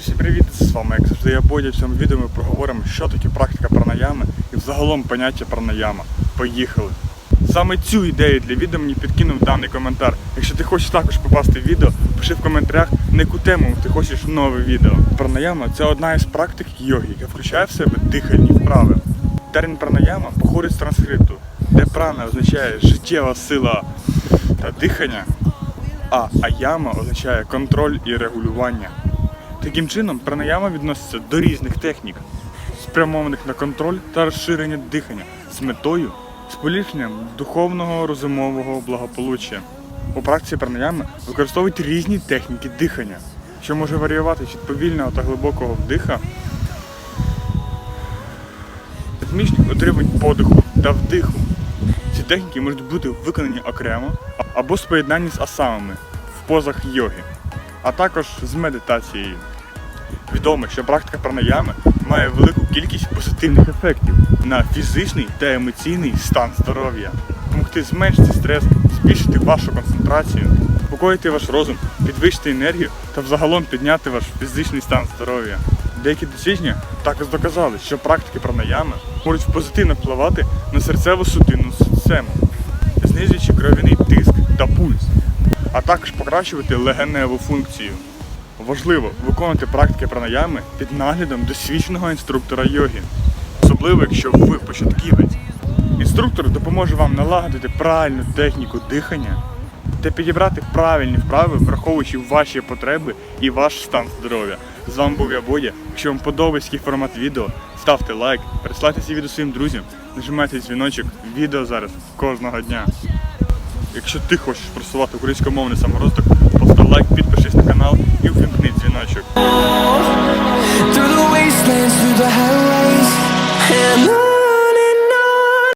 всім привіт! З вами, як завжди, я Бодя. В цьому відео ми проговоримо, що таке практика пранаями і взагалом поняття пранаяма. Поїхали! Саме цю ідею для відео мені підкинув даний коментар. Якщо ти хочеш також попасти в відео, пиши в коментарях, на яку тему ти хочеш нове відео. Пранаяма це одна із практик йоги, яка включає в себе дихальні вправи. Термін пранаяма походить з транскрипту, де прана означає життєва сила та дихання, а аяма означає контроль і регулювання. Таким чином, пранаяма відноситься до різних технік, спрямованих на контроль та розширення дихання з метою з духовного розумового благополуччя. У практиці пранаями використовують різні техніки дихання, що може варіювати від повільного та глибокого вдиха, ритмічних отримань подиху та вдиху. Ці техніки можуть бути виконані окремо або з поєднанні з асамами в позах йоги, а також з медитацією. Відомо, що практика пранаями має велику кількість позитивних ефектів на фізичний та емоційний стан здоров'я, допомогти зменшити стрес, збільшити вашу концентрацію, спокоїти ваш розум, підвищити енергію та взагалом підняти ваш фізичний стан здоров'я. Деякі дослідження також доказали, що практики пранаями можуть позитивно впливати на серцево-судинну систему, знижуючи кров'яний тиск та пульс, а також покращувати легеневу функцію. Важливо виконувати практики пранаями під наглядом досвідченого інструктора йоги, особливо якщо ви початківець. Інструктор допоможе вам налагодити правильну техніку дихання та підібрати правильні вправи, враховуючи ваші потреби і ваш стан здоров'я. З вами був я Бодя. Якщо вам подобається формат відео, ставте лайк, пересилайте ці відео своїм друзям, нажимайте дзвіночок, відео зараз кожного дня. Якщо ти хочеш просувати українськомовний саморозвиток, постав лайк, підпишись на канал і увімкни дзвіночок.